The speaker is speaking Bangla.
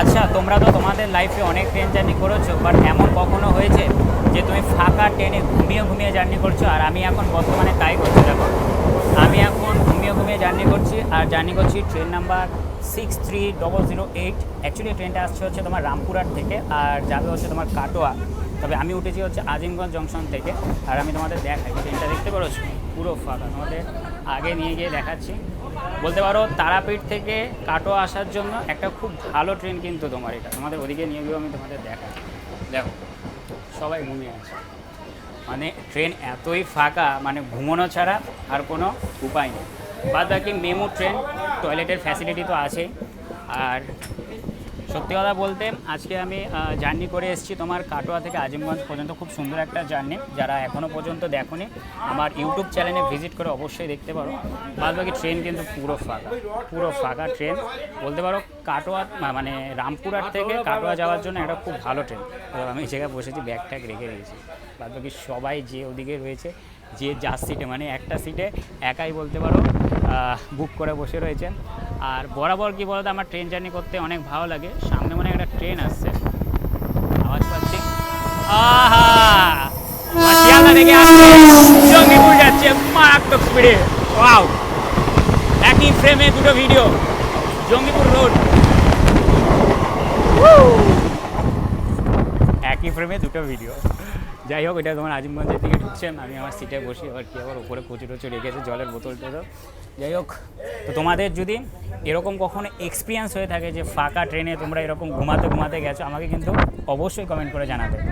আচ্ছা তোমরা তো তোমাদের লাইফে অনেক ট্রেন জার্নি করেছ বাট এমন কখনো হয়েছে যে তুমি ফাঁকা ট্রেনে ঘুমিয়ে ঘুমিয়ে জার্নি করছ? আর আমি এখন বর্তমানে তাই করছি, দেখো। আমি এখন ঘুমিয়ে ঘুমিয়ে জার্নি করছি, আর জার্নি করছি train number six three double zero eight actually ট্রেনটা আসছে হচ্ছে তোমার রামপুরহাট থেকে, আর যাবে হচ্ছে তোমার কাটোয়া। তবে আমি উঠেছি হচ্ছে আজিমগঞ্জ জংশন থেকে। আর আমি তোমাদের দেখাই ট্রেনটা দেখতে পারো পুরো ফাঁকা। তোমাদের আগে নিয়ে গিয়ে দেখাচ্ছি। বলতে পারো তারাপীঠ থেকে কাটো আসার জন্য একটা খুব ভালো ট্রেন কিন্তু তোমার এটা। তোমাদের ওদিকে নিয়ে গিয়েও আমি তোমাদের দেখাই। দেখো, সবাই ঘুমিয়ে আছে। মানে ট্রেন এতই ফাঁকা মানে ঘুমানো ছাড়া আর কোনো উপায় নেই। বাদ বাকি মেমো ট্রেন টয়লেটের ফ্যাসিলিটি তো আছেই। আর সত্যি কথা বলতে আজকে আমি জার্নি করে এসেছি তোমার কাটোয়া থেকে আজিমগঞ্জ পর্যন্ত। খুব সুন্দর একটা জার্নি যারা এখনও পর্যন্ত দেখোনি, আমার ইউটিউব চ্যানেলে ভিজিট করে অবশ্যই দেখতে পারো। বাদ বাকি ট্রেন কিন্তু পুরো ফাঁকা পুরো ফাঁকা ট্রেন বলতে পারো, কাটোয়া মানে রামপুরহাট থেকে কাটোয়া যাওয়ার জন্য একটা খুব ভালো ট্রেন আমি এই জায়গায় বসেছি ব্যাগ ট্যাগ রেখে দিয়েছি। বাদ বাকি সবাই যে ওদিকে রয়েছে, যে যার সিটে মানে একটা সিটে একাই বলতে পারো বুক করে বসে রয়েছেন। আর বরাবর কি বলতো, আমার ট্রেন জার্নি করতে অনেক ভালো লাগে। সামনে মনে একটা ট্রেন আসছে। আওয়াজ পাচ্ছি? জঙ্গিপুর যাচ্ছে মারাত্মক স্পিডে ওয়াও একই ফ্রেমে দুটো ভিডিও জঙ্গিপুর রোড একই ফ্রেমে দুটো ভিডিও যাই হোক, এটা তোমার আজিমগঞ্জের দিকে ঢুকছেন আমি আমার সিটে বসি, এবার কি আবার উপরে কচু টচু রেখেছে, জলের বোতল টোতল। যাই হোক, তো তোমাদের যদি এরকম কখনো এক্সপিরিয়েন্স হয়ে থাকে যে ফাঁকা ট্রেনে তোমরা এরকম ঘুমাতে ঘুমাতে গেছো, আমাকে কিন্তু অবশ্যই কমেন্ট করে জানাবে।